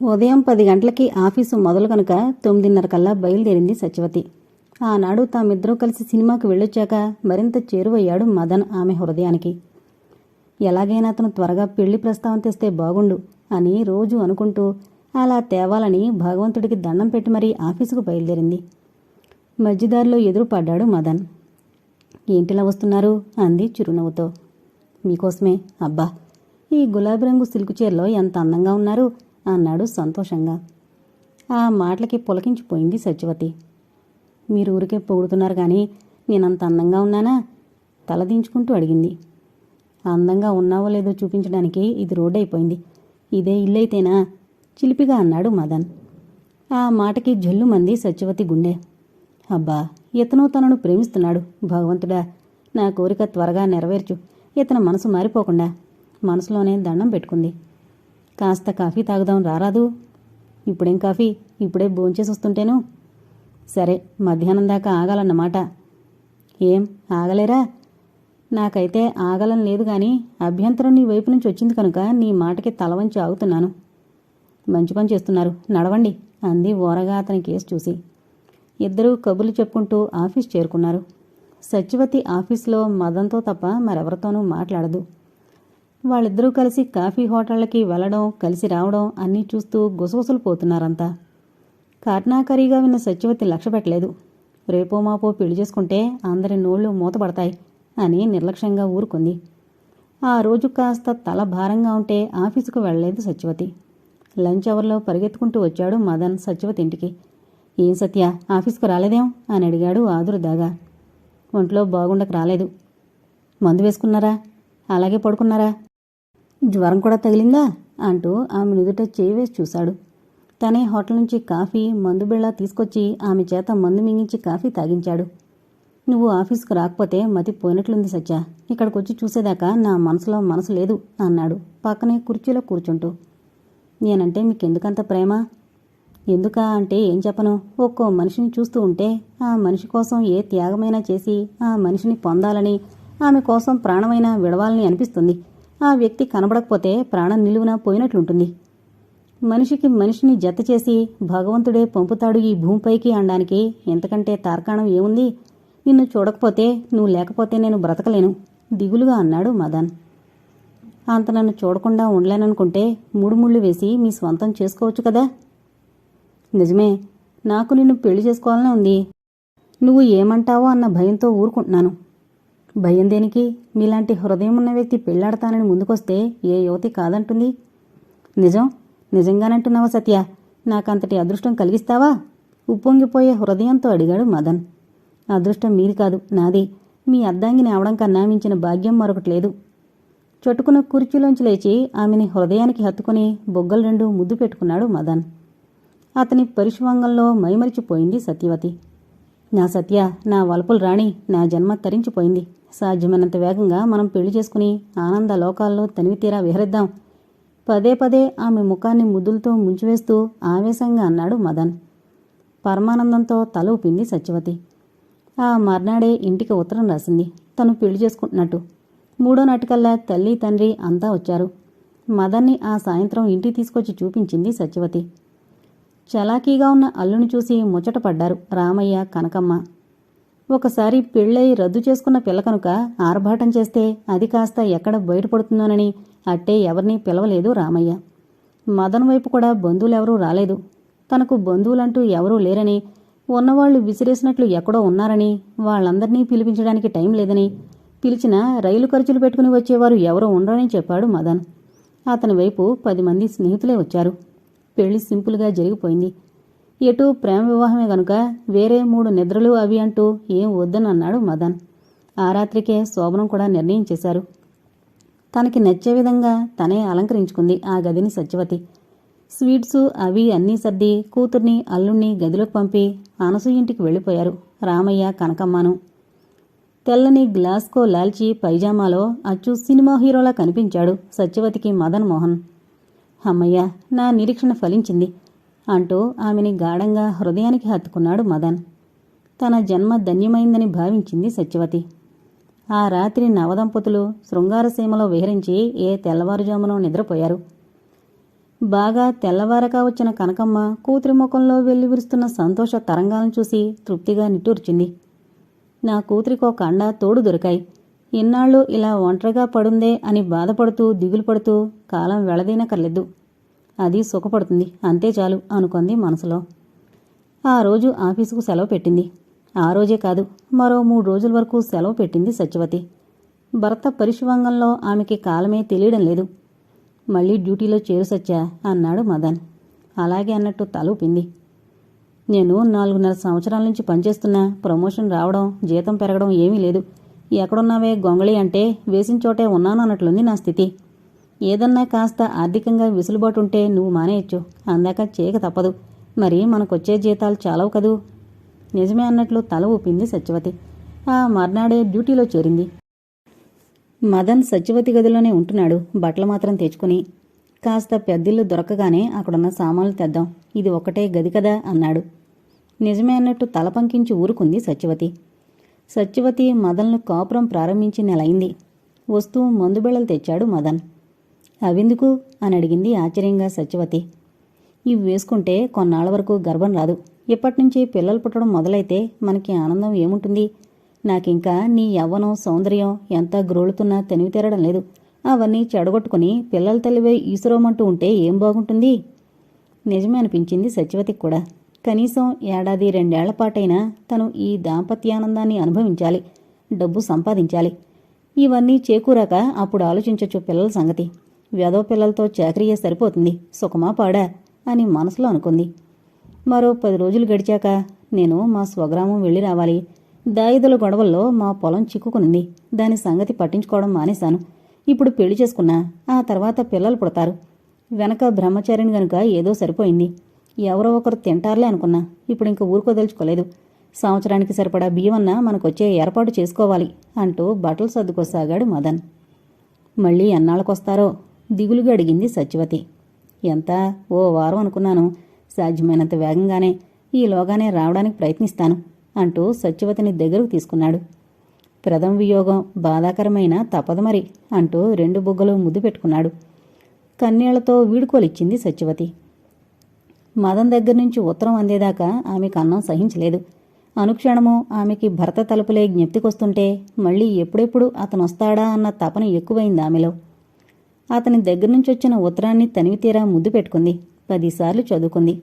ఉదయం పది గంటలకి ఆఫీసు మొదలు కనుక తొమ్మిదిన్నర కల్లా బయలుదేరింది సత్యవతి. ఆనాడు తామిద్దరూ కలిసి సినిమాకి వెళ్ళొచ్చాక మరింత చేరువయ్యాడు మదన్ ఆమె హృదయానికి. ఎలాగైనా అతను త్వరగా పెళ్ళి ప్రస్తావన తెస్తే బాగుండు అని రోజు అనుకుంటూ అలా తేవాలని భగవంతుడికి దండం పెట్టి మరీ ఆఫీసుకు బయలుదేరింది. మధ్యదారిలో ఎదురు పడ్డాడు మదన్. ఏంటిలా వస్తున్నారు? అంది చిరునవ్వుతో. మీకోసమే. అబ్బా! ఈ గులాబీ రంగు సిల్కు చీరలో ఎంత అందంగా ఉన్నారు! అన్నాడు సంతోషంగా. ఆ మాటలకి పులకించిపోయింది సత్యవతి. మీరు ఊరికే పొగుడుతున్నారు కానీ నేనంత అందంగా ఉన్నానా? తలదించుకుంటూ అడిగింది. అందంగా ఉన్నావో లేదో చూపించడానికి ఇది రోడ్ అయిపోయింది ఇదే ఇల్లైతేనా? చిలిపిగా అన్నాడు మదన్. ఆ మాటకి జల్లుమంది సత్యవతి గుండె. అబ్బా ఇతను తనను ప్రేమిస్తున్నాడు భగవంతుడా. నా కోరిక త్వరగా నెరవేర్చు. ఇతను మనసు మారిపోకుండా. మనసులోనే దండం పెట్టుకుంది. కాస్త కాఫీ తాగుదాం రారాదు. ఇప్పుడేం కాఫీ? ఇప్పుడే భోంచేసి వస్తుంటేను. సరే మధ్యాహ్నం దాకా ఆగాలన్నమాట. ఏం ఆగలేరా? నాకైతే ఆగలం లేదు కానీ అభ్యంతరం నీ వైపు నుంచి వచ్చింది కనుక నీ మాటకి తల వంచి ఆగుతున్నాను. మంచి పని చేస్తున్నారు. నడవండి అంది ఓరగా అతని కేసు చూసి. ఇద్దరూ కబుర్లు చెప్పుకుంటూ ఆఫీస్ చేరుకున్నారు. సత్యవతి ఆఫీస్లో మదంతో తప్ప మరెవరితోనూ మాట్లాడదు. వాళ్ళిద్దరూ కలిసి కాఫీ హోటళ్ళకి వెళ్ళడం కలిసి రావడం అన్నీ చూస్తూ గుసగుసలు పోతున్నారంతా కాట్నాకరీగా విన్న సత్యవతి లక్ష్య పెట్టలేదు రేపో మాపో పెళ్ళి చేసుకుంటే అందరి నోళ్ళు మూతపడతాయి అని నిర్లక్ష్యంగా ఊరుకుంది. ఆ రోజు కాస్త తల భారంగా ఉంటే ఆఫీసుకు వెళ్ళలేదు సత్యవతి. లంచ్ అవర్లో పరిగెత్తుకుంటూ వచ్చాడు మదన్ సత్యవతి ఇంటికి ఏం సత్య ఆఫీస్కు రాలేదేం? అని అడిగాడు ఆదురుదాగా ఒంట్లో బాగుండక రాలేదు. మందు వేసుకున్నారా? అలాగే పడుకున్నారా? జ్వరం కూడా తగిలిందా? అంటూ ఆమె నుదుట చేయి వేసి చూశాడు. తనే హోటల్ నుంచి కాఫీ మందు బిళ్ళ తీసుకొచ్చి ఆమె చేత మందు మింగించి కాఫీ తాగించాడు. నువ్వు ఆఫీస్కు రాకపోతే మతి పోయినట్లుంది సత్య. ఇక్కడికొచ్చి చూసేదాకా నా మనసులో మనసు లేదు అన్నాడు పక్కనే కుర్చీలో కూర్చుంటూ. నేనంటే మీకెందుకంత ప్రేమ? ఎందుకా అంటే ఏం చెప్పను? ఒక్కో మనిషిని చూస్తూ ఉంటే ఆ మనిషి కోసం ఏ త్యాగమైనా చేసి ఆ మనిషిని పొందాలని ఆమె కోసం ప్రాణమైనా విడవాలని అనిపిస్తుంది. ఆ వ్యక్తి కనబడకపోతే ప్రాణం నిలువున పోయినట్లుంటుంది. మనిషికి మనిషిని జత చేసి భగవంతుడే పంపుతాడు ఈ భూమిపైకి అనడానికి ఎంతకంటే తార్కాణం ఏముంది? నిన్ను చూడకపోతే నువ్వు లేకపోతే నేను బ్రతకలేను దిగులుగా అన్నాడు మదన్. అంత నన్ను చూడకుండా ఉండలేననుకుంటే మూడు ముళ్ళు వేసి మీ స్వంతం చేసుకోవచ్చు కదా? నిజమే నాకు నిన్ను పెళ్ళి చేసుకోవాలనే ఉంది. నువ్వు ఏమంటావో అన్న భయంతో ఊరుకుంటున్నాను. భయం దేనికి? మీలాంటి హృదయం ఉన్న వ్యక్తి పెళ్ళాడతానని ముందుకొస్తే ఏ యువతి కాదంటుంది. నిజం? నిజంగానంటున్నావా సత్య? నాకంతటి అదృష్టం కలిగిస్తావా? ఉప్పొంగిపోయే హృదయంతో అడిగాడు మదన్. అదృష్టం మీది కాదు నాది. మీ అద్దాంగిని అవడం కన్నా మించిన భాగ్యం మరొకటి లేదు. చొట్టుకున్న కుర్చీలోంచి లేచి ఆమెని హృదయానికి హత్తుకుని బొగ్గలు రెండు ముద్దు పెట్టుకున్నాడు మదన్. అతని పరిశుభంగంలో మైమరిచిపోయింది సత్యవతి. నా సత్య నా వలపులు రాణి నా జన్మ తరించిపోయింది. సాధ్యమైనంత వేగంగా మనం పెళ్ళి చేసుకుని ఆనంద లోకాల్లో తనివి తీరా విహరిద్దాం. పదే పదే ఆమె ముఖాన్ని ముద్దులతో ముంచివేస్తూ ఆవేశంగా అన్నాడు మదన్. పరమానందంతో తల ఊపింది సత్యవతి. ఆ మర్నాడే ఇంటికి ఉత్తరం రాసింది. తను పెళ్ళి చేసుకుంటున్నట్టు. మూడో నాటికల్లా తల్లి తండ్రి అంతా వచ్చారు. మదన్ని ఆ సాయంత్రం ఇంటికి తీసుకొచ్చి చూపించింది సత్యవతి. చలాకీగా ఉన్న అల్లుని చూసి ముచ్చటపడ్డారు రామయ్య కనకమ్మ. ఒకసారి పెళ్ళై రద్దు చేసుకున్న పిల్ల కనుక ఆర్భాటం చేస్తే అది కాస్త ఎక్కడ బయటపడుతుందోనని అట్టే ఎవరినీ పిలవలేదు రామయ్య. మదన్ వైపు కూడా బంధువులెవరూ రాలేదు. తనకు బంధువులంటూ ఎవరూ లేరని ఉన్నవాళ్ళు విసిరేసినట్లు ఎక్కడో ఉన్నారని వాళ్ళందరినీ పిలిపించడానికి టైం లేదని పిలిచినా రైలు ఖర్చులు పెట్టుకుని వచ్చేవారు ఎవరో ఉండరని చెప్పాడు మదన్. అతని వైపు పది మంది స్నేహితులే వచ్చారు. పెళ్ళి సింపుల్గా జరిగిపోయింది. ఎటు ప్రేమ వివాహమే గనుక వేరే మూడు నిద్రలు అవి అంటూ ఏం వద్దని అన్నాడు మదన్. ఆ రాత్రికే శోభనం కూడా నిర్ణయం చేశారు. తనకి నచ్చే విధంగా తనే అలంకరించుకుంది ఆ గదిని సత్యవతి. స్వీట్స్ అవి అన్నీ సర్ది కూతుర్ని అల్లుణ్ణి గదిలోకి పంపి ఇంటికి వెళ్ళిపోయారు రామయ్య కనకమ్మను. తెల్లని గ్లాస్కో లాల్చి పైజామాలో అచ్చు సినిమా హీరోలా కనిపించాడు సత్యవతికి మదన్ మోహన్. అమ్మయ్య నా నిరీక్షణ ఫలించింది. అంటూ ఆమెని గాఢంగా హృదయానికి హత్తుకున్నాడు మదన్. తన జన్మ ధన్యమైందని భావించింది సత్యవతి. ఆ రాత్రి నవదంపతులు శృంగారసీమలో విహరించి ఏ తెల్లవారుజామునో నిద్రపోయారు. బాగా తెల్లవారక వచ్చిన కనకమ్మ కూతురి ముఖంలో వెల్లివిరుస్తున్న సంతోష తరంగాలను చూసి తృప్తిగా నిట్టూర్చింది. నా కూతురికి ఒక అండ తోడు దొరికాయి. ఇన్నాళ్ళు ఇలా ఒంటరిగా పడుందే అని బాధపడుతూ దిగులు పడుతూ కాలం వెళదీనకర్లేదు అది సుఖపడుతుంది. అంతే చాలు అనుకుంది మనసులో. ఆ రోజు ఆఫీసుకు సెలవు పెట్టింది. ఆ రోజే కాదు మరో మూడు రోజుల వరకు సెలవు పెట్టింది సత్యవతి. భర్త పరిశుభంగంలో ఆమెకి కాలమే తెలియడం లేదు. మళ్ళీ డ్యూటీలో చేరు సత్యా అన్నాడు మదన్. అలాగే అన్నట్టు తలూపింది నేను నాలుగున్నర సంవత్సరాల నుంచి పనిచేస్తున్నా ప్రమోషన్ రావడం జీతం పెరగడం ఏమీ లేదు. ఎక్కడున్నావే గొంగళి అంటే వేసిన చోటే ఉన్నాను అన్నట్లుంది నా స్థితి. ఏదన్నా కాస్త ఆర్థికంగా విసులుబాటు ఉంటే నువ్వు మానేయచ్చు. అందాక చేయక తప్పదు. మరి మనకొచ్చే జీతాలు చాలవు కదూ? నిజమే అన్నట్లు తల ఊపింది సత్యవతి. ఆ మర్నాడే డ్యూటీలో చేరింది. మదన్ సత్యవతి గదిలోనే ఉంటున్నాడు. బట్టలు మాత్రం తెచ్చుకుని కాస్త పెద్దిల్లు దొరకగానే అక్కడున్న సామాన్లు తెద్దాం. ఇది ఒకటే గది కదా అన్నాడు. నిజమే అన్నట్టు తల పంకించి ఊరుకుంది సత్యవతి. సత్యవతి మదన్ను కాపురం ప్రారంభించి నెలయింది. వస్తూ మందుబిళ్ళలు తెచ్చాడు మదన్. అవెందుకు? అని అడిగింది ఆశ్చర్యంగా సత్యవతి. ఇవి వేసుకుంటే కొన్నాళ్ళ వరకు గర్భం రాదు. ఇప్పటినుంచి పిల్లలు పుట్టడం మొదలైతే మనకి ఆనందం ఏముంటుంది? నాకింకా నీ యవ్వనం సౌందర్యం ఎంత గ్రోలుతున్నా తెలివి తీరడం లేదు. అవన్నీ చెడగొట్టుకుని పిల్లల తల్లివే ఈసురోమంటూ ఉంటే ఏం బాగుంటుంది? నిజమే అనిపించింది సత్యవతికి కూడా. కనీసం ఏడాది రెండేళ్ళ పాటైనా తను ఈ దాంపత్యానందాన్ని అనుభవించాలి. డబ్బు సంపాదించాలి. ఇవన్నీ చేకూరాక అప్పుడు ఆలోచించొచ్చు పిల్లల సంగతి. వ్యధో పిల్లలతో చాకరీయే సరిపోతుంది సుఖమా పాడా అని మనసులో అనుకుంది. మరో పది రోజులు గడిచాక నేను మా స్వగ్రామం వెళ్ళి రావాలి. దాయిదుల గొడవల్లో మా పొలం చిక్కుకునింది. దాని సంగతి పట్టించుకోవడం మానేశాను. ఇప్పుడు పెళ్ళి చేసుకున్నా ఆ తర్వాత పిల్లలు పుడతారు. వెనక బ్రహ్మచారిని గనుక ఏదో సరిపోయింది. ఎవరో ఒకరు తింటారులే అనుకున్నా ఇప్పుడు ఇంక ఊరుకోదలుచుకోలేదు సంవత్సరానికి సరిపడా బియ్యమన్నా మనకొచ్చే ఏర్పాటు చేసుకోవాలి అంటూ బట్టలు సర్దుకోసాగాడు మదన్. మళ్ళీ ఎన్నాళ్ళకొస్తారో దిగులుగా అడిగింది సత్యవతి. ఎంత? ఓ వారం అనుకున్నాను. సాధ్యమైనంత వేగంగానే ఈలోగానే రావడానికి ప్రయత్నిస్తాను అంటూ సత్యవతిని దగ్గరకు తీసుకున్నాడు. ప్రథమ వియోగం బాధాకరమైన తప్పదు మరి అంటూ రెండు బుగ్గలు ముద్దు పెట్టుకున్నాడు. కన్నీళ్ళతో వీడుకోలిచ్చింది సత్యవతి. మదన్ దగ్గర నుంచి ఉత్తరం అందేదాకా ఆమెకు అన్నం సహించలేదు. అనుక్షణము ఆమెకి భర్త తలుపులే జ్ఞప్తికొస్తుంటే మళ్ళీ ఎప్పుడెప్పుడు అతనొస్తాడా అన్న తపన ఎక్కువైంది ఆమెలో. అతని దగ్గర నుంచి వచ్చిన ఉత్తరాన్ని తనివితీరా ముద్దు పెట్టుకుంది. పదిసార్లు చదువుకుంది.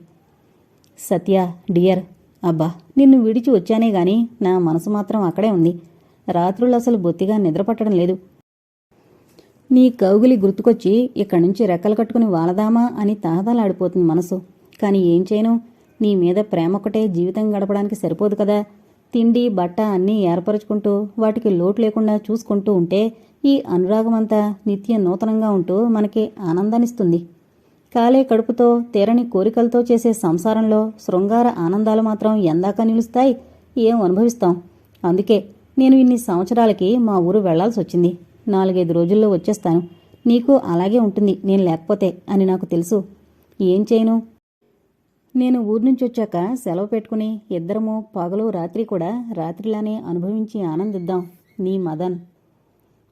సత్య డియర్ అబ్బా నిన్ను విడిచి వచ్చానే గాని నా మనసు మాత్రం అక్కడే ఉంది. రాత్రులు అసలు బొత్తిగా నిద్రపట్టడం లేదు. నీ కౌగులి గుర్తుకొచ్చి ఇక్కడి నుంచి రెక్కలు కట్టుకుని వాలదామా అని తహతలాడిపోతుంది మనసు. కానీ ఏం చేయను? నీ మీద ప్రేమ ఒకటే జీవితం గడపడానికి సరిపోదు కదా. తిండి బట్ట అన్నీ ఏర్పరచుకుంటూ వాటికి లోటు లేకుండా చూసుకుంటూ ఉంటే ఈ అనురాగమంతా నిత్యం నూతనంగా ఉంటూ మనకి ఆనందాన్నిస్తుంది. కాలే కడుపుతో తీరని కోరికలతో చేసే సంసారంలో శృంగార ఆనందాలు మాత్రం ఎందాక నిలుస్తాయి. ఏం అనుభవిస్తాం? అందుకే నేను ఇన్ని సంవత్సరాలకి మా ఊరు వెళ్ళాల్సి వచ్చింది. నాలుగైదు రోజుల్లో వచ్చేస్తాను. నీకు అలాగే ఉంటుంది. నేను లేకపోతే అని నాకు తెలుసు. ఏం చేయను? నేను ఊరు నుంచి వచ్చాక సెలవు పెట్టుకుని ఇద్దరము పగలు రాత్రి కూడా రాత్రిలానే అనుభవించి ఆనందిద్దాం. నీ మదన్.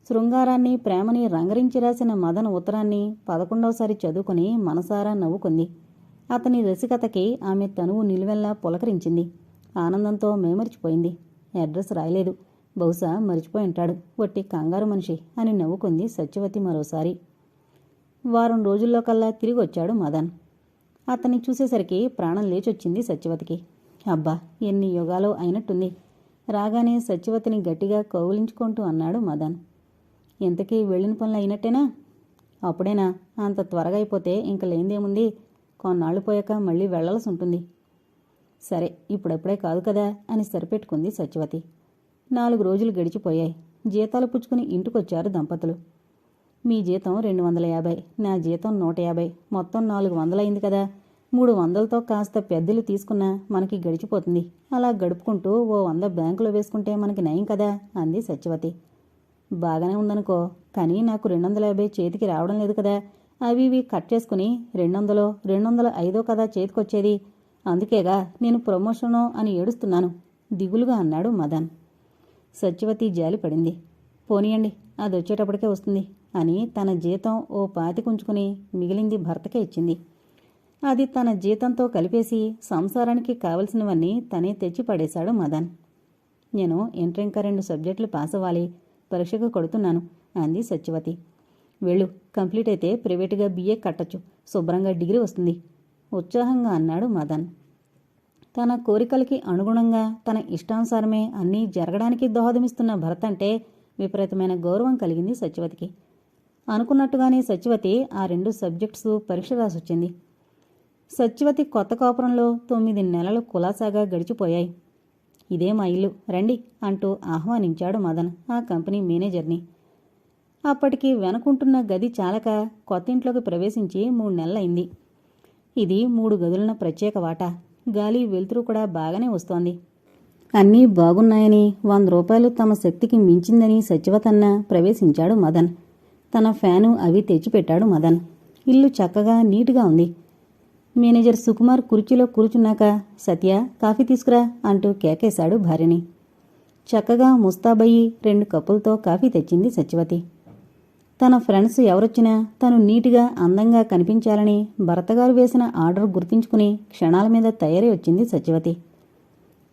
శృంగారాన్ని ప్రేమని రంగరించి రాసిన మదన్ ఉత్తరాన్ని పదకొండవసారి చదువుకుని మనసారా నవ్వుకుంది. అతని రసికతకి ఆమె తనువు నిలువెల్లా పులకరించింది. ఆనందంతో మేమరిచిపోయింది. అడ్రస్ రాయలేదు. బహుశా మరిచిపోయి ఉంటాడు వట్టి కంగారు మనిషి అని నవ్వుకుంది సత్యవతి మరోసారి. వారం రోజుల్లో కల్లా తిరిగి వచ్చాడు మదన్. అతన్ని చూసేసరికి ప్రాణం లేచొచ్చింది సత్యవతికి. అబ్బా ఎన్ని యుగాలో అయినట్టుంది. రాగానే సత్యవతిని గట్టిగా కౌలించుకుంటూ అన్నాడు మదన్. ఇంతకీ వెళ్ళిన పనులు అయినట్టేనా? అప్పుడేనా? అంత త్వరగా అయిపోతే ఇంక లేనిదేముంది? కొన్నాళ్ళు పోయాక మళ్ళీ వెళ్ళాల్సి ఉంటుంది. సరే ఇప్పుడప్పుడే కాదు కదా అని సరిపెట్టుకుంది సత్యవతి. నాలుగు రోజులు గడిచిపోయాయి. జీతాలు పుచ్చుకుని ఇంటికొచ్చారు దంపతులు. మీ జీతం రెండు వందల యాభై నా జీతం నూట యాభై మొత్తం నాలుగు వందలైంది కదా. మూడు వందలతో కాస్త పెద్దలు తీసుకున్నా మనకి గడిచిపోతుంది. అలా గడుపుకుంటూ ఓ వంద బ్యాంకులో వేసుకుంటే మనకి నయం కదా? అంది సత్యవతి. బాగానే ఉందనుకో కానీ నాకు రెండు వందల యాభై చేతికి రావడం లేదు కదా. అవి ఇవి కట్ చేసుకుని రెండు వందలో రెండు వందల ఐదో కదా చేతికొచ్చేది. అందుకేగా నేను ప్రమోషను అని ఏడుస్తున్నాను దిగులుగా అన్నాడు మదన్. సత్యవతి జాలి పడింది. పోనీయండి అది వచ్చేటప్పటికే వస్తుంది అని తన జీతం ఓ పాతి కుంచుకుని మిగిలింది భర్తకే ఇచ్చింది. అది తన జీతంతో కలిపేసి సంసారానికి కావలసినవన్నీ తనే తెచ్చి పడేశాడు మదన్. నేను ఇంటర్ ఇంకా రెండు సబ్జెక్టులు పాస్ అవ్వాలి పరీక్షకు కొడుతున్నాను అంది సత్యవతి. వెళ్ళు కంప్లీట్ అయితే ప్రైవేటుగా బీఏ కట్టచ్చు. శుభ్రంగా డిగ్రీ వస్తుంది. ఉత్సాహంగా అన్నాడు మదన్. తన కోరికలకి అనుగుణంగా తన ఇష్టానుసారమే అన్నీ జరగడానికి దోహదమిస్తున్న భరత్ అంటే విపరీతమైన గౌరవం కలిగింది సత్యవతికి. అనుకున్నట్టుగానే సత్యవతి ఆ రెండు సబ్జెక్ట్స్ పరీక్ష రాసొచ్చింది. సత్యవతి కొత్త కాపురంలో తొమ్మిది నెలలు కులాసాగా గడిచిపోయాయి. ఇదే మా ఇల్లు. రండి అంటూ ఆహ్వానించాడు మదన్ ఆ కంపెనీ మేనేజర్ని. అప్పటికి వెనకుంటున్న గది చాలక కొత్త ఇంట్లోకి ప్రవేశించి మూడు నెలలైంది. ఇది మూడు గదులున్న ప్రత్యేక వాటా. గాలి వెలుతురు కూడా బాగానే వస్తోంది. అన్నీ బాగున్నాయని వంద రూపాయలు తమ శక్తికి మించిందని సచివతన్న ప్రవేశించాడు మదన్. తన ఫ్యాను అవి తెచ్చిపెట్టాడు మదన్. ఇల్లు చక్కగా నీటుగా ఉంది. మేనేజర్ సుకుమార్ కుర్చీలో కూర్చున్నాక సత్య కాఫీ తీసుకురా అంటూ కేకేశాడు భార్యని. చక్కగా ముస్తాబయ్యి రెండు కప్పులతో కాఫీ తెచ్చింది సత్యవతి. తన ఫ్రెండ్స్ ఎవరొచ్చినా తను నీటిగా అందంగా కనిపించాలని భర్తగారు వేసిన ఆర్డర్ గుర్తించుకుని క్షణాల మీద తయారీ వచ్చింది సత్యవతి.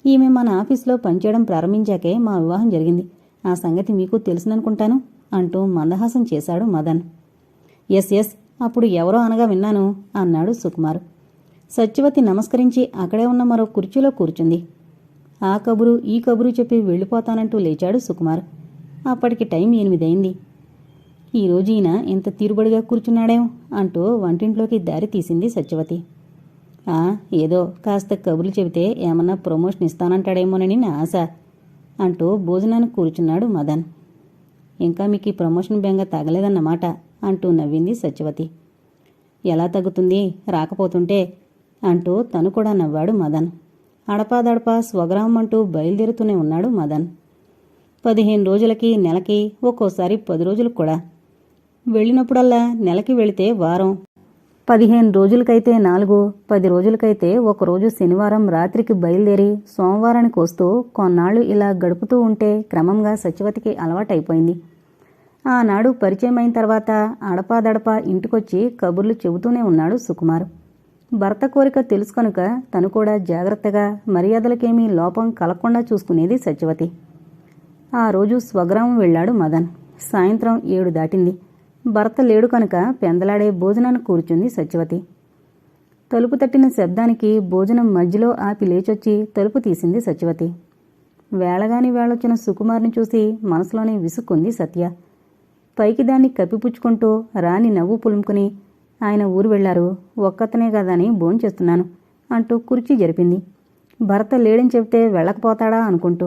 ఈమె మన ఆఫీస్లో పనిచేయడం ప్రారంభించాకే మా వివాహం జరిగింది. ఆ సంగతి మీకు తెలుసుననుకుంటాను అంటూ మందహాసం చేశాడు మదన్. ఎస్ ఎస్ అప్పుడు ఎవరో అనగా విన్నాను అన్నాడు సుకుమార్. సత్యవతి నమస్కరించి అక్కడే ఉన్న మరో కుర్చీలో కూర్చుంది. ఆ కబురు ఈ కబురు చెప్పి వెళ్ళిపోతానంటూ లేచాడు సుకుమార్. అప్పటికి టైం ఎనిమిదైంది. ఈరోజు ఈయన ఇంత తీరుబడిగా కూర్చున్నాడేం అంటూ వంటింట్లోకి దారి తీసింది సత్యవతి. ఆ ఏదో కాస్త కబుర్లు చెబితే ఏమన్నా ప్రమోషన్ ఇస్తానంటాడేమోనని నా ఆశ అంటూ భోజనానికి కూర్చున్నాడు మదన్. ఇంకా మీకు ఈ ప్రమోషన్ బెంగ తగలేదన్నమాట అంటూ నవ్వింది సత్యవతి. ఎలా తగ్గుతుంది? రాకపోతుంటే అంటూ తను కూడా నవ్వాడు మదన్. అడపాదడపా స్వగ్రామం అంటూ బయలుదేరుతూనే ఉన్నాడు మదన్. పదిహేను రోజులకి నెలకి ఒక్కోసారి పది రోజులకు కూడా. వెళ్ళినప్పుడల్లా నెలకి వెళితే వారం. పదిహేను రోజులకైతే నాలుగు పది రోజులకైతే ఒకరోజు శనివారం రాత్రికి బయలుదేరి సోమవారానికి వస్తూ కొన్నాళ్ళు ఇలా గడుపుతూ ఉంటే క్రమంగా సచివతికి అలవాటైపోయింది. ఆనాడు పరిచయం అయిన తర్వాత అడపాదడపా ఇంటికొచ్చి కబుర్లు చెబుతూనే ఉన్నాడు సుకుమార్. భర్త కోరిక తెలుసుకొనుక తను కూడా జాగ్రత్తగా మర్యాదలకేమీ లోపం కలగకుండా చూసుకునేది సత్యవతి. ఆ రోజు స్వగ్రామం వెళ్ళాడు మదన్. సాయంత్రం ఏడు దాటింది. భర్త లేడు కనుక పెందలాడే భోజనాన్ని కూర్చుంది సత్యవతి. తలుపు తట్టిన శబ్దానికి భోజనం మధ్యలో ఆపి లేచొచ్చి తలుపు తీసింది సత్యవతి. వేళగాని వేళొచ్చిన సుకుమార్ని చూసి మనసులోనే విసుక్కుంది సత్య. పైకి దాన్ని కప్పిపుచ్చుకుంటూ రాణి నవ్వు పులుముకుని ఆయన ఊరు వెళ్ళారు. ఒక్కతనే కదా అని భోంచేస్తున్నాను అంటూ కుర్చీ జరిపింది. భర్త లేడని చెప్తే వెళ్ళకపోతాడా అనుకుంటూ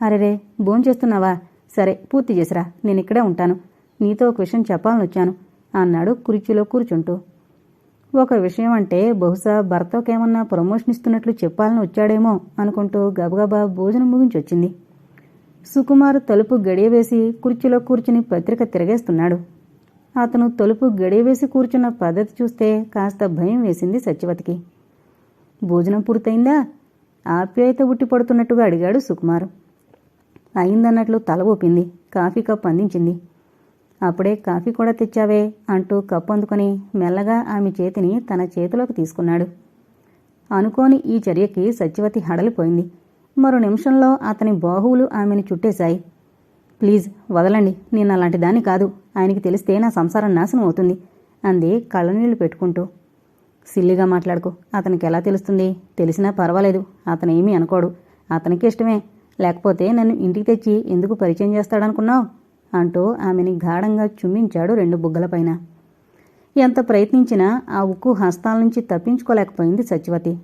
అరెరే భోంచేస్తున్నావా సరే పూర్తి చేసిరా. నేను ఇక్కడే ఉంటాను. నీతో ఒక విషయం చెప్పాలని వచ్చాను అన్నాడు కుర్చీలో కూర్చుంటూ. ఒక విషయం అంటే బహుశా భర్తకేమన్నా ప్రమోషన్ ఇస్తున్నట్లు చెప్పాలని వచ్చాడేమో అనుకుంటూ గబగబా భోజనం ముగించి వచ్చింది సుకుమార్ తలుపు గడియవేసి కుర్చీలో కూర్చుని పత్రిక తిరగేస్తున్నాడు. అతను తలుపు గడియవేసి కూర్చున్న పద్ధతి చూస్తే కాస్త భయం వేసింది సత్యవతికి. భోజనం పూర్తయిందా? ఆప్యాయత ఉట్టి పడుతున్నట్టుగా అడిగాడు సుకుమార్. అయిందన్నట్లు తల ఊపింది. కాఫీ కప్ అందించింది. అప్పుడే కాఫీ కూడా తెచ్చావే అంటూ కప్పు అందుకొని మెల్లగా ఆమె చేతిని తన చేతిలోకి తీసుకున్నాడు. అనుకోని ఈ చర్యకి సత్యవతి హడలిపోయింది. మరో నిమిషంలో అతని బాహువులు ఆమెను చుట్టేశాయి. ప్లీజ్ వదలండి నేను అలాంటి దాన్ని కాదు. ఆయనకి తెలిస్తే నా సంసారం నాశనం అవుతుంది. అంది కళ్ళనీళ్ళు పెట్టుకుంటూ. సిల్లిగా మాట్లాడుకో అతనికి ఎలా తెలుస్తుంది? తెలిసినా పర్వాలేదు అతను ఏమీ అనుకోడు. అతనికి ఇష్టమే. లేకపోతే నన్ను ఇంటికి తెచ్చి ఎందుకు పరిచయం చేస్తాడనుకున్నావు? అంటూ ఆమెని గాఢంగా చుమ్మించాడు రెండు బుగ్గలపైన ఎంత ప్రయత్నించినా ఆ ఉక్కు హస్తాల నుంచి తప్పించుకోలేకపోయింది సత్యవతి.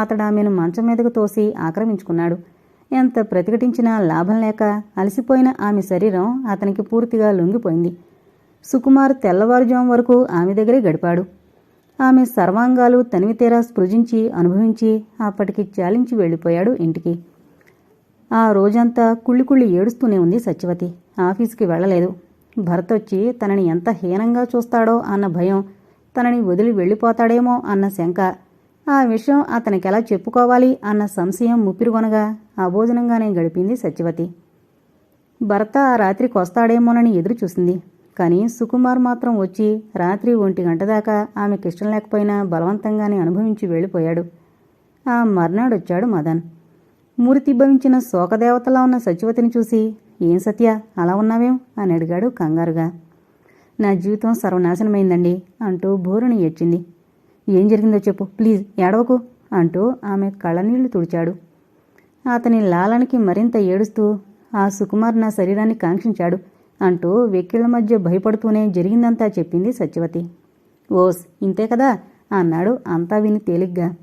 అతడు ఆమెను మంచం మీదకు తోసి ఆక్రమించుకున్నాడు. ఎంత ప్రతిఘటించినా లాభం లేక అలసిపోయిన ఆమె శరీరం అతనికి పూర్తిగా లొంగిపోయింది. సుకుమార్ తెల్లవారుజాము వరకు ఆమె దగ్గరే గడిపాడు. ఆమె సర్వాంగాలు తనివితేరా స్పృజించి అనుభవించి అప్పటికి చాలించి వెళ్ళిపోయాడు ఇంటికి. ఆ రోజంతా కుళ్ళి కుళ్ళి ఏడుస్తూనే ఉంది సత్యవతి. ఆఫీస్కి వెళ్ళలేదు. భర్త వచ్చి తనని ఎంత హీనంగా చూస్తాడో అన్న భయం తనని వదిలి వెళ్ళిపోతాడేమో అన్న శంక ఆ విషయం అతనికి ఎలా చెప్పుకోవాలి అన్న సంశయం ముప్పిరిగొనగా అభోజనంగానే గడిపింది సత్యవతి. భర్త ఆ రాత్రికి వస్తాడేమోనని ఎదురు చూసింది కానీ సుకుమార్ మాత్రం వచ్చి రాత్రి ఒంటి గంట దాకా ఆమెకి ఇష్టం లేకపోయినా బలవంతంగానే అనుభవించి వెళ్ళిపోయాడు. ఆ మర్నాడు వచ్చాడు మదన్. మూర్తిభవించిన శోకదేవతలా ఉన్న సచివతిని చూసి ఏం సత్య అలా ఉన్నావేం? అని అడిగాడు కంగారుగా. నా జీవితం సర్వనాశనమైందండి అంటూ బోరుని ఏడ్చింది. ఏం జరిగిందో చెప్పు ప్లీజ్ ఏడవకు అంటూ ఆమె కళ్ళనీళ్ళు తుడిచాడు. అతని లాలనికి మరింత ఏడుస్తూ ఆ సుకుమార్ నా శరీరాన్ని కాంక్షించాడు అంటూ వెక్కిళ్ళ మధ్య భయపడుతూనే జరిగిందంతా చెప్పింది సత్యవతి. ఓస్ ఇంతే కదా? అన్నాడు అంతా విని తేలిగ్గా.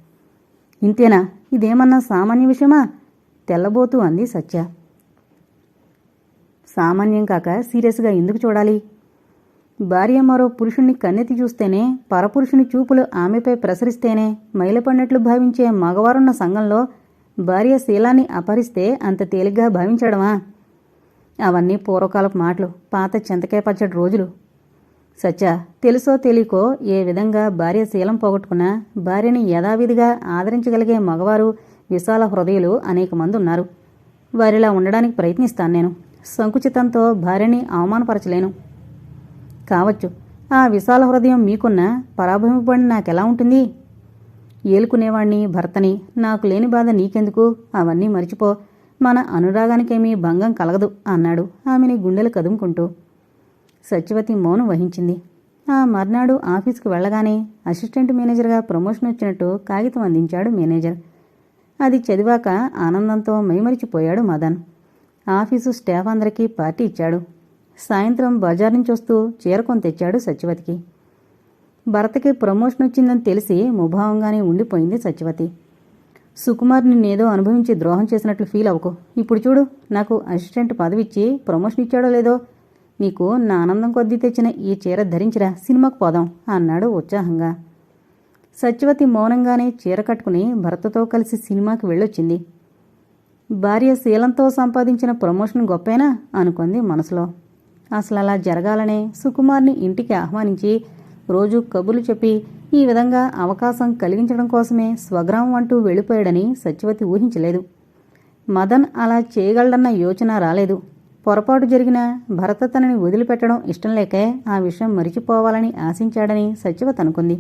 ఇంతేనా? ఇదేమన్నా సామాన్య విషయమా? తెల్లబోతూ అంది సత్య. సామాన్యం కాక సీరియస్గా ఎందుకు చూడాలి? భార్య మరో పురుషుణ్ణి కన్నెత్తి చూస్తేనే పరపురుషుని చూపులు ఆమెపై ప్రసరిస్తేనే మైలపడినట్లు భావించే మగవారున్న సంఘంలో భార్య శీలాన్ని అపహరిస్తే అంత తేలిగ్గా భావించడమా? అవన్నీ పూర్వకాలపు మాటలు పాత చింతకాయ పచ్చడి రోజులు. సత్య తెలుసో తెలియకో ఏ విధంగా భార్య శీలం పోగొట్టుకున్నా భార్యని యథావిధిగా ఆదరించగలిగే మగవారు విశాల హృదయులు అనేక మంది ఉన్నారు. వారిలా ఉండడానికి ప్రయత్నిస్తాను నేను. సంకుచితంతో భార్యని అవమానపరచలేను. కావచ్చు. ఆ విశాల హృదయం మీకున్న పరాభవింపబడి నాకెలా ఉంటుంది? ఏలుకునేవాణ్ణి భర్తని నాకు లేని బాధ నీకెందుకు? అవన్నీ మరిచిపో. మన అనురాగానికేమీ భంగం కలగదు అన్నాడు ఆమెని గుండెలు కదుముకుంటూ. సత్యవతి మౌనం వహించింది. ఆ మర్నాడు ఆఫీస్కి వెళ్ళగానే అసిస్టెంట్ మేనేజర్గా ప్రమోషన్ వచ్చినట్టు కాగితం అందించాడు మేనేజర్. అది చదివాక ఆనందంతో మైమరిచిపోయాడు మదన్. ఆఫీసు స్టాఫ్ అందరికీ పార్టీ ఇచ్చాడు. సాయంత్రం బజార్ నుంచి వస్తూ చీర కొని తెచ్చాడు సత్యవతికి. భర్తకి ప్రమోషన్ వచ్చిందని తెలిసి ముభావంగానే ఉండిపోయింది సత్యవతి. సుకుమార్ నిన్నేదో అనుభవించి ద్రోహం చేసినట్లు ఫీల్ అవ్వకు. ఇప్పుడు చూడు నాకు అసిస్టెంట్ పదవిచ్చి ప్రమోషన్ ఇచ్చాడో లేదో? నీకు నా ఆనందం కొద్దీ తెచ్చిన ఈ చీర ధరించిరా సినిమాకు పోదాం అన్నాడు ఉత్సాహంగా. సత్యవతి మౌనంగానే చీర కట్టుకుని భర్తతో కలిసి సినిమాకి వెళ్ళొచ్చింది. భార్య శీలంతో సంపాదించిన ప్రమోషన్ గొప్పేనా? అనుకుంది మనసులో. అసలు అలా జరగాలనే సుకుమార్ని ఇంటికి ఆహ్వానించి రోజు కబుర్లు చెప్పి ఈ విధంగా అవకాశం కలిగించడం కోసమే స్వగ్రామం అంటూ వెళ్ళిపోయాడని సత్యవతి ఊహించలేదు. మదన్ అలా చేయగలడన్న యోచన రాలేదు. పొరపాటు జరిగిన భరత తనని వదిలిపెట్టడం ఇష్టం లేకే ఆ విషయం మరిచిపోవాలని ఆశించాడని సత్యవతి అనుకుంది.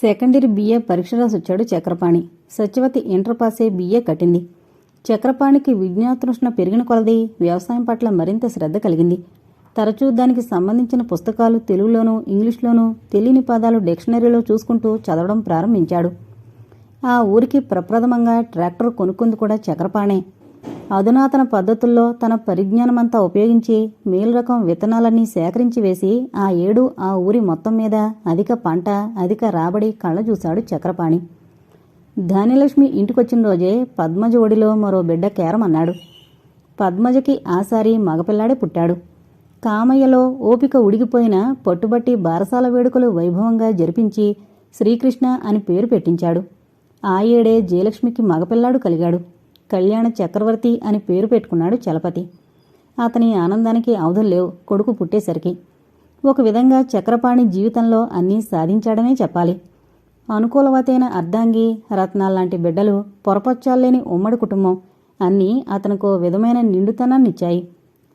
సెకండరీ బిఏ పరీక్ష రాసొచ్చాడు చక్రపాణి. సత్యవతి ఇంటర్ పాసే బిఏ కట్టింది. చక్రపాణికి విజ్ఞాతృష్ణ పెరిగిన కొలది వ్యవసాయం పట్ల మరింత శ్రద్ధ కలిగింది. తరచూ దానికి సంబంధించిన పుస్తకాలు తెలుగులోనూ ఇంగ్లీష్లోనూ తెలియని పదాలు డిక్షనరీలో చూసుకుంటూ చదవడం ప్రారంభించాడు. ఆ ఊరికి ప్రప్రథమంగా ట్రాక్టర్ కొనుక్కుంది కూడా చక్రపాణే. అధునాతన పద్ధతుల్లో తన పరిజ్ఞానమంతా ఉపయోగించి మేలు రకం విత్తనాలన్నీ సేకరించి వేసి ఆ ఏడు ఆ ఊరి మొత్తం మీద అధిక పంట అధిక రాబడి కళ్ళ చూశాడు చక్రపాణి. ధాన్యలక్ష్మి ఇంటికొచ్చిన రోజే పద్మజ ఒడిలో మరో బిడ్డ కేరమన్నాడు. పద్మజకి ఆసారి మగపిల్లాడే పుట్టాడు. కామయ్యలో ఓపిక ఉడిగిపోయిన పట్టుబట్టి బారసాల వేడుకలు వైభవంగా జరిపించి శ్రీకృష్ణ అని పేరు పెట్టించాడు. ఆ ఏడే జయలక్ష్మికి మగపిల్లాడు కలిగాడు. కళ్యాణ చక్రవర్తి అని పేరు పెట్టుకున్నాడు చలపతి. అతని ఆనందానికి అవధులు లేవు కొడుకు పుట్టేసరికి. ఒక విధంగా చక్రపాణి జీవితంలో అన్నీ సాధించాడనే చెప్పాలి. అనుకూలవతైన అర్ధాంగి రత్నాల్లాంటి బిడ్డలు పొరపచ్చాలేని ఉమ్మడి కుటుంబం అన్నీ అతనికో విధమైన నిండుతనాన్నిచ్చాయి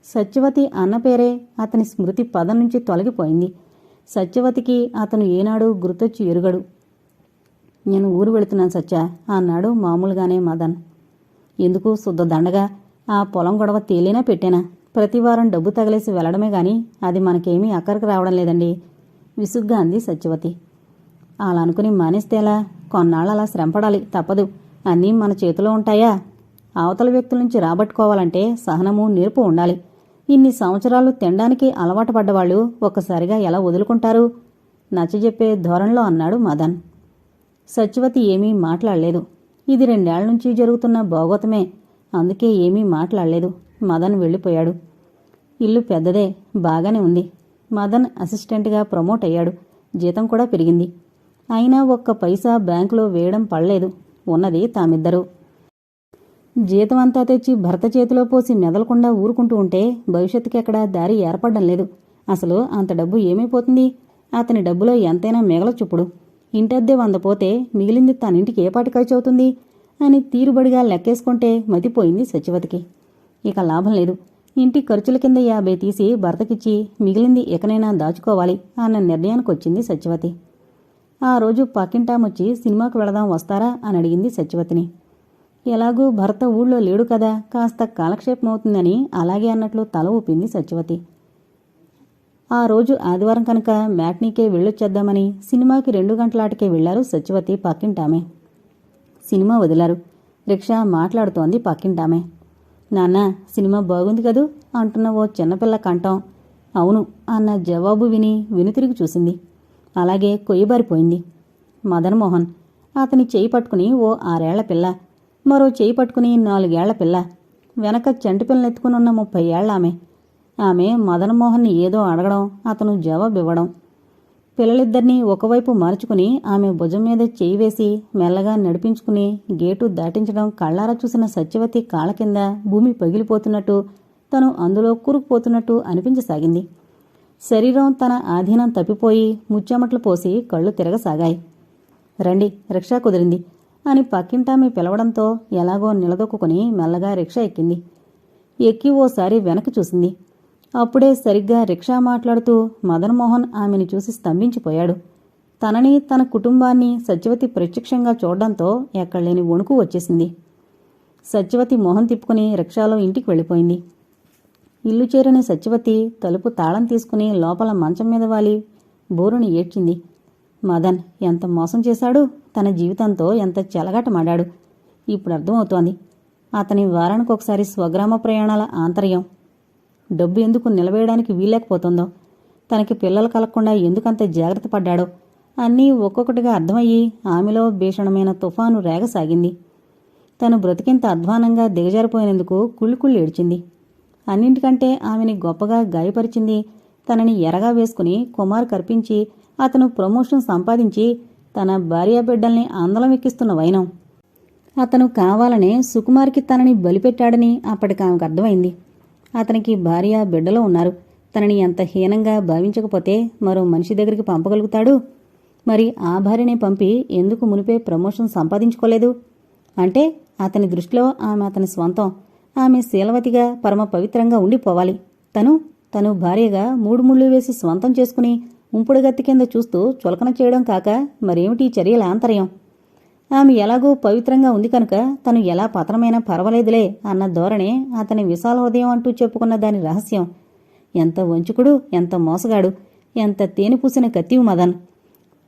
సత్యవతి అన్న పేరే అతని స్మృతి పదం నుంచి తొలగిపోయింది. సత్యవతికి అతను ఏనాడు గుర్తొచ్చి ఎరుగడు. నేను ఊరు వెళుతున్నాను సత్య అన్నాడు మామూలుగానే మదన్. ఎందుకు? శుద్ధ దండగా? ఆ పొలం గొడవ తేలినా పెట్టానా? ప్రతివారం డబ్బు తగిలేసి వెళ్ళడమే గాని అది మనకేమీ అక్కడికి రావడం లేదండి విసుగ్గా అంది సత్యవతి. అలా అనుకుని మానేస్తేలా కొన్నాళ్ళు అలా శ్రమపడాలి తప్పదు. అన్నీ మన చేతిలో ఉంటాయా? అవతల వ్యక్తుల నుంచి రాబట్టుకోవాలంటే సహనము నేర్పు ఉండాలి. ఇన్ని సంవత్సరాలు తినడానికి అలవాటు పడ్డవాళ్ళు ఒక్కసారిగా ఎలా వదులుకుంటారు? నచ్చజెప్పే ధోరణిలో అన్నాడు మదన్. సత్యవతి ఏమీ మాట్లాడలేదు. ఇది రెండేళ్ళ నుంచి జరుగుతున్న భోగోతమే. అందుకే ఏమీ మాట్లాడలేదు. మదన్ వెళ్ళిపోయాడు. ఇల్లు పెద్దదే బాగానే ఉంది. మదన్ అసిస్టెంట్గా ప్రమోట్ అయ్యాడు. జీతం కూడా పెరిగింది. అయినా ఒక్క పైసా బ్యాంకులో వేయడం పడలేదు. ఉన్నది తామిద్దరూ. జీతం అంతా తెచ్చి భర్త చేతిలో పోసి మెదలకుండా ఊరుకుంటూ ఉంటే భవిష్యత్తుకెక్కడా దారి ఏర్పడడం లేదు. అసలు అంత డబ్బు ఏమైపోతుంది? అతని డబ్బులో ఎంతైనా మిగలచుప్పుడు ఇంటద్దె వంద పోతే మిగిలింది తనింటికి ఏ పాటి ఖర్చు అవుతుంది? అని తీరుబడిగా లెక్కేసుకుంటే మతిపోయింది సచివతికి. ఇక లాభం లేదు. ఇంటి ఖర్చుల కింద యాభై తీసి భర్తకిచ్చి మిగిలింది ఎకనైనా దాచుకోవాలి అన్న నిర్ణయానికి వచ్చింది సత్యవతి ఆ రోజు పక్కింటామొచ్చి సినిమాకు వెళదాం వస్తారా అని అడిగింది సత్యవతిని. ఎలాగూ భర్త ఊళ్ళో లేడు కదా కాస్త కాలక్షేపం అవుతుందని అలాగే అన్నట్లు తల ఊపింది సత్యవతి. ఆ రోజు ఆదివారం కనుక మ్యాట్నీకే వెళ్ళొచ్చేద్దామని సినిమాకి రెండు గంటలాటికే వెళ్ళారు సత్యవతి పక్కింటామే సినిమా వదిలారు. రిక్షా మాట్లాడుతోంది పక్కింటామే నాన్న సినిమా బాగుంది కదూ అంటున్న ఓ చిన్నపిల్ల కంఠం. అవును అన్న జవాబు విని వెనుతిరిగి చూసింది. అలాగే కొయ్యబారిపోయింది. మదన్మోహన్ అతని చేయి పట్టుకుని ఓ ఆరేళ్ళ పిల్ల మరో చేయి పట్టుకుని నాలుగేళ్ళ పిల్ల వెనక చంటి పిల్లనెత్తుకుని ఉన్న ముప్పై ఏళ్ళ ఆమె ఆమె మదన్మోహన్ని ఏదో అడగడం అతను జవాబివ్వడం. పిల్లలిద్దరినీ ఒకవైపు మార్చుకుని ఆమె భుజం మీద చేయి వేసి మెల్లగా నడిపించుకుని గేటు దాటించడం కళ్ళారా చూసిన సత్యవతి కాళ్ళ కింద భూమి పగిలిపోతున్నట్టు తను అందులో కూరుకుపోతున్నట్టు అనిపించసాగింది. శరీరం తన ఆధీనం తప్పిపోయి ముచ్చెమట్లు పోసి కళ్ళు తిరగసాగాయి. రండి రిక్షా కుదిరింది అని పక్కింటామె పిలవడంతో ఎలాగో నిలదొక్కుని మెల్లగా రిక్షా ఎక్కింది. ఎక్కి ఓసారి వెనక్కి చూసింది. అప్పుడే సరిగ్గా రిక్షా మాట్లాడుతూ మదన్మోహన్ ఆమెను చూసి స్తంభించిపోయాడు. తనని తన కుటుంబాన్ని సత్యవతి ప్రత్యక్షంగా చూడడంతో ఎక్కడలేని వణుకు వచ్చేసింది. సత్యవతి మొహం తిప్పుకుని రిక్షాలో ఇంటికి వెళ్ళిపోయింది. ఇల్లు చేరిన సత్యవతి తలుపు తాళం తీసుకుని లోపల మంచం మీద వాలి. బోరుని ఏడ్చింది. మదన్ ఎంత మోసం చేశాడు? తన జీవితంతో ఎంత చెలగటమాడాడు? ఇప్పుడు అర్థమవుతోంది. అతని వారానికి ఒకసారి స్వగ్రామ ప్రయాణాల ఆంతర్యం. డబ్బు ఎందుకు నిలవేయడానికి వీల్లేకపోతుందో. తనకి పిల్లలు కలగకుండా ఎందుకంత జాగ్రత్త పడ్డాడో. అన్నీ ఒక్కొక్కటిగా అర్థమయ్యి ఆమెలో భీషణమైన తుఫాను రేగసాగింది. తను బ్రతికింత అధ్వానంగా దిగజారిపోయినందుకు కుళ్ళి కుళ్ళి ఏడ్చింది. అన్నింటికంటే ఆమెని గొప్పగా గాయపరిచింది తనని ఎరగా వేసుకుని కుమార్ కర్పించి అతను ప్రమోషన్ సంపాదించి తన భార్యా బిడ్డల్ని ఆందోళన ఎక్కిస్తున్న వైనం. అతను కావాలనే సుకుమార్కి తనని బలిపెట్టాడని అప్పటికి ఆమెకు అర్థమైంది. అతనికి భార్య బిడ్డలో ఉన్నారు. తనని ఎంత హీనంగా భావించకపోతే మరో మనిషి దగ్గరికి పంపగలుగుతాడు? మరి ఆ భార్యనే పంపి ఎందుకు మునిపే ప్రమోషన్ సంపాదించుకోలేదు? అంటే అతని దృష్టిలో ఆమె అతని స్వంతం. ఆమె శీలవతిగా పరమ పవిత్రంగా ఉండిపోవాలి. తను తను భార్యగా మూడు ముళ్ళు వేసి స్వంతం చేసుకుని ఉంపుడుగత్తి కింద చూస్తూ చులకన చేయడం కాక మరేమిటి చర్యల ఆంతర్యం? ఆమె ఎలాగో పవిత్రంగా ఉంది కనుక తను ఎలా పతనమైనా పర్వాలేదులే అన్న ధోరణే అతని విశాల హృదయం అంటూ చెప్పుకున్న దాని రహస్యం. ఎంత వంచుకుడు ఎంత మోసగాడు ఎంత తేనె పూసిన కత్తివి మదన్.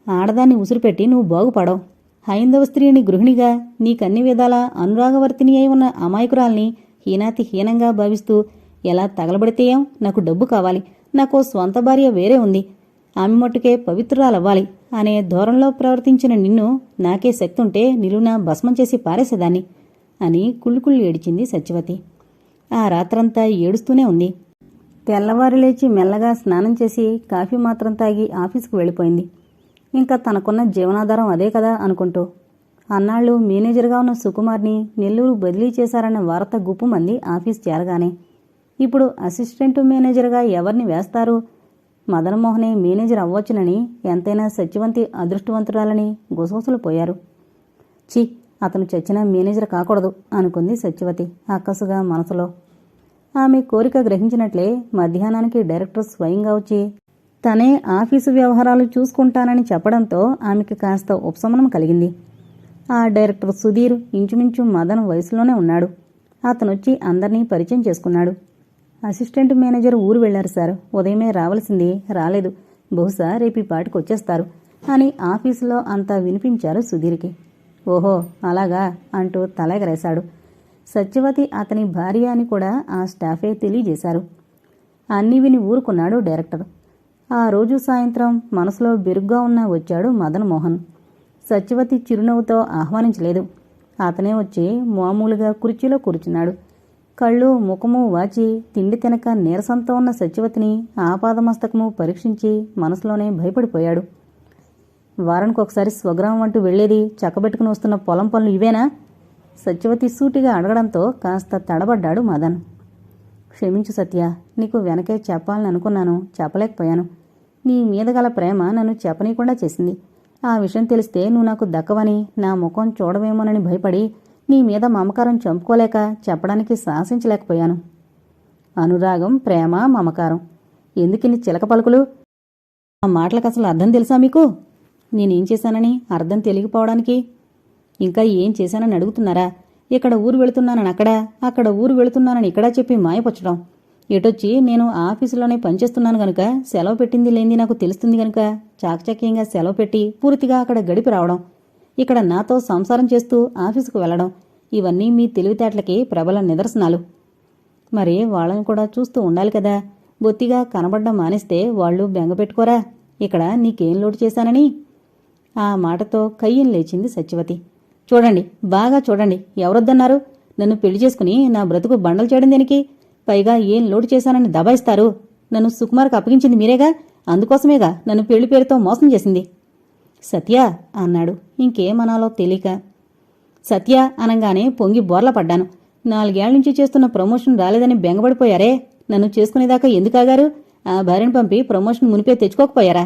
ఆడదాన్ని ఉసురుపెట్టి నువ్వు బాగుపడవు. హైందవ స్త్రీని గృహిణిగా నీకన్ని విధాలా అనురాగవర్తిని అయి ఉన్న అమాయకురాల్ని హీనాతి హీనంగా భావిస్తూ ఎలా తగలబడితేయం నాకు డబ్బు కావాలి. నాకు స్వంత భార్య వేరే ఉంది. ఆమె మట్టుకే పవిత్రురాలవ్వాలి అనే ధోరణిలో ప్రవర్తించిన నిన్ను నాకే శక్తి ఉంటే నిలువున భస్మం చేసి పారేసేదాన్ని అని కుళ్ళుకుళ్ళు ఏడిచింది సత్యవతి. ఆ రాత్రంతా ఏడుస్తూనే ఉంది. తెల్లవారు లేచి మెల్లగా స్నానం చేసి కాఫీ మాత్రం తాగి ఆఫీసుకు వెళ్ళిపోయింది. ఇంకా తనకున్న జీవనాధారం అదే కదా అనుకుంటూ అన్నాళ్ళు మేనేజర్గా ఉన్న సుకుమార్ని నెల్లూరు బదిలీ చేశారన్న వార్త గుప్పుమంది ఆఫీస్ చేరగానే ఇప్పుడు అసిస్టెంట్ మేనేజర్గా ఎవరిని వేస్తారు? మదనమోహనే మేనేజర్ అవ్వచ్చునని ఎంతైనా సత్యవంతి అదృష్టవంతురాలని గుసగుసలు పోయారు. చి అతను చచ్చినా మేనేజర్ కాకూడదు అనుకుంది సత్యవతి అక్కసుగా మనసులో. ఆమె కోరిక గ్రహించినట్లే మధ్యాహ్నానికి డైరెక్టర్ స్వయంగా వచ్చి తనే ఆఫీసు వ్యవహారాలు చూసుకుంటానని చెప్పడంతో ఆమెకి కాస్త ఉపశమనం కలిగింది. ఆ డైరెక్టర్ సుధీర్ ఇంచుమించు మదన్ వయసులోనే ఉన్నాడు. అతనొచ్చి అందరినీ పరిచయం చేసుకున్నాడు. అసిస్టెంట్ మేనేజర్ ఊరు వెళ్ళారు సార్. ఉదయమే రావాల్సింది రాలేదు. బహుశా రేపు ఈ పాటికి వచ్చేస్తారు అని ఆఫీసులో అంతా వినిపించారు సుధీర్కి. ఓహో అలాగా అంటూ తలెగరేశాడు సత్యవతి అతని భార్య అని కూడా ఆ స్టాఫే తెలియజేశారు. అన్నీ విని ఊరుకున్నాడు డైరెక్టర్. ఆ రోజు సాయంత్రం మనసులో బిరుగ్గా ఉన్న వచ్చాడు మదన్ మోహన్. సత్యవతి చిరునవ్వుతో ఆహ్వానించలేదు. అతనే వచ్చి మామూలుగా కుర్చీలో కూర్చున్నాడు. కళ్ళు ముఖము వాచి తిండి తినక నీరసంతో ఉన్న సత్యవతిని ఆపాదమస్తకము పరీక్షించి మనసులోనే భయపడిపోయాడు. వారానికి ఒకసారి స్వగ్రామం అంటూ వెళ్ళేది చక్కబెట్టుకుని వస్తున్న పొలం పనులు ఇవేనా? సత్యవతి సూటిగా అడగడంతో కాస్త తడబడ్డాడు మదన్. క్షమించు సత్య నీకు వెనకే చెప్పాలని అనుకున్నాను చెప్పలేకపోయాను. నీ మీద గల ప్రేమ నన్ను చెప్పనీయకుండా చేసింది. ఆ విషయం తెలిస్తే నువ్వు నాకు దక్కవని నా ముఖం చూడవేమోనని భయపడి నీ మీద మమకారం చంపుకోలేక చెప్పడానికి సాహసించలేకపోయాను. అనురాగం ప్రేమ మమకారం. ఎందుకిన్ని చిలక పలుకులు? ఆ మాటలకు అసలు అర్థం తెలుసా మీకు? నేనేం చేశానని అర్థం తెలియకపోవడానికి? ఇంకా ఏం చేశానని అడుగుతున్నారా? ఇక్కడ ఊరు వెళుతున్నానని అక్కడ అక్కడ ఊరు వెళుతున్నానని ఇక్కడ చెప్పి మాయపొచ్చడం ఎటొచ్చి నేను ఆఫీసులోనే పనిచేస్తున్నాను గనుక సెలవు పెట్టింది లేనిది నాకు తెలుస్తుంది గనుక చాకచక్యంగా సెలవు పెట్టి పూర్తిగా అక్కడ గడిపి రావడం ఇక్కడ నాతో సంసారం చేస్తూ ఆఫీసుకు వెళ్ళడం ఇవన్నీ మీ తెలివితేటలకి ప్రబల నిదర్శనాలు. మరి వాళ్ళని కూడా చూస్తూ ఉండాలి కదా. బొత్తిగా కనబడ్డం మానేస్తే వాళ్ళు బెంగ పెట్టుకోరా? ఇక్కడ నీకేం లోటు చేశానని? ఆ మాటతో కయ్యం లేచింది సత్యవతి. చూడండి బాగా చూడండి ఎవరొద్దన్నారు? నన్ను పెళ్ళి చేసుకుని నా బ్రతుకు బండలు చేయడం దేనికి? పైగా ఏం లోటు చేశానని దబాయిస్తారు. నన్ను సుకుమార్కి అప్పగించింది మీరేగా? అందుకోసమేగా నన్ను పెళ్ళి పేరుతో మోసం చేసింది. సత్య అన్నాడు. ఇంకేమనాలో తెలియక. సత్య అనగానే పొంగి బోర్ల పడ్డాను. నాలుగేళ్ళ నుంచి చేస్తున్న ప్రమోషన్ రాలేదని బెంగపడిపోయారే? నన్ను చేసుకునేదాకా ఎందుకాగారు? ఆ భార్యను పంపి ప్రమోషన్ మునిపే తెచ్చుకోకపోయారా?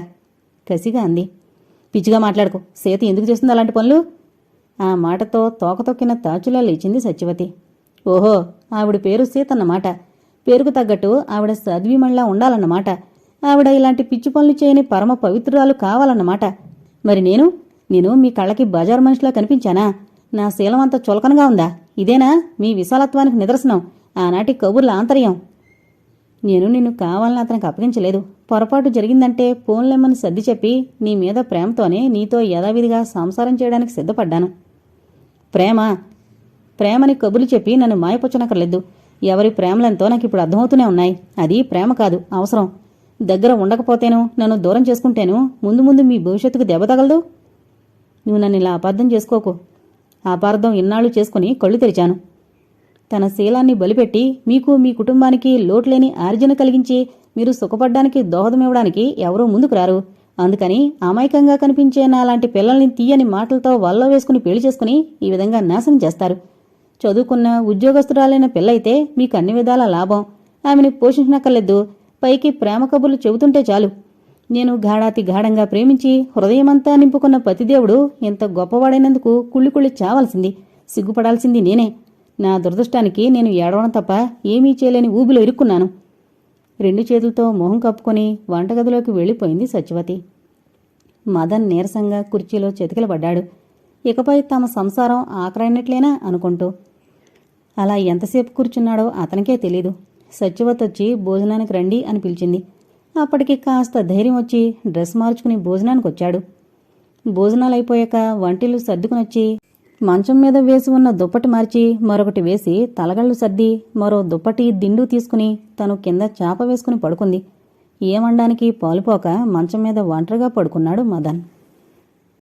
కసిగా అంది. పిచ్చిగా మాట్లాడుకో. సీత ఎందుకు చేస్తుంది అలాంటి పనులు? ఆ మాటతో తోకతొక్కిన తాచులా లేచింది సత్యవతి. ఓహో ఆవిడ పేరు సీత అన్నమాట పేరుకు తగ్గట్టు ఆవిడ సద్విమణిలా ఉండాలన్నమాట. ఆవిడ ఇలాంటి పిచ్చి పనులు చేయని పరమ పవిత్రురాలు కావాలన్నమాట. మరి నేను? నేను మీ కళ్ళకి బజార్ మనిషిలా కనిపించానా? నా శీలం అంత చులకనగా ఉందా? ఇదేనా మీ విశాలత్వానికి నిదర్శనం. ఆనాటి కబుర్ల ఆంతర్యం. నేను నిన్ను కావాలని అతనికి అప్పగించలేదు. పొరపాటు జరిగిందంటే పోన్లేమని సర్ది చెప్పి నీ మీద ప్రేమతోనే నీతో యథావిధిగా సంసారం చేయడానికి సిద్ధపడ్డాను. ప్రేమ. ప్రేమని కబుర్లు చెప్పి నన్ను మాయపుచ్చనక్కర్లేదు ఎవరి ప్రేమలంతో నాకు ఇప్పుడు అర్థమవుతూనే ఉన్నాయి. అది ప్రేమ కాదు అవసరం. దగ్గర ఉండకపోతేను నన్ను దూరం చేసుకుంటేను ముందు ముందు మీ భవిష్యత్తుకు దెబ్బ తగలదు? నువ్వు నన్ను ఇలా అపార్థం చేసుకోకు. అపార్థం ఇన్నాళ్ళు చేసుకుని కళ్ళు తెరిచాను. తన శీలాన్ని బలిపెట్టి మీకు మీ కుటుంబానికి లోటులేని ఆర్జన కలిగించి మీరు సుఖపడ్డానికి దోహదమివ్వడానికి ఎవరూ ముందుకు రారు. అందుకని అమాయకంగా కనిపించే నా లాంటి పిల్లల్ని తీయని మాటలతో వల్ల వేసుకుని పెళ్ళి చేసుకుని ఈ విధంగా నాశనం చేస్తారు. చదువుకున్న ఉద్యోగస్తురాలైన పిల్లయితే మీకు అన్ని విధాల లాభం. ఆమెని పోషించనక్కర్లేదు. పైకి ప్రేమ కబుర్లు చెబుతుంటే చాలు. నేను గాఢాతి గాఢంగా ప్రేమించి హృదయమంతా నింపుకున్న పతిదేవుడు ఇంత గొప్పవాడైనందుకు కుళ్ళి కుళ్ళి చావాల్సింది. సిగ్గుపడాల్సింది నేనే. నా దురదృష్టానికి నేను ఏడవడం తప్ప ఏమీ చేయలేని ఊబిలో ఇరుక్కున్నాను. రెండు చేతులతో మొహం కప్పుకొని వంటగదిలోకి వెళ్ళిపోయింది సత్యవతి. మదన్ నీరసంగా కుర్చీలో చెతికిలబడ్డాడు. ఇకపై తమ సంసారం ఆఖరైనట్లేనా అనుకుంటూ. అలా ఎంతసేపు కూర్చున్నాడో అతనికే తెలీదు. సత్యవత్ వచ్చి భోజనానికి రండి అని పిలిచింది. అప్పటికి కాస్త ధైర్యం వచ్చి డ్రెస్ మార్చుకుని భోజనానికి వచ్చాడు. భోజనాలు అయిపోయాక వంటిల్లు సర్దుకునొచ్చి మంచం మీద వేసి ఉన్న దుప్పటి మార్చి మరొకటి వేసి తలగళ్ళు సర్ది మరో దుప్పటి దిండు తీసుకుని తను కింద చాప వేసుకుని పడుకుంది. ఏమండానికి పాలుపోక మంచం మీద ఒంటరిగా పడుకున్నాడు మదన్.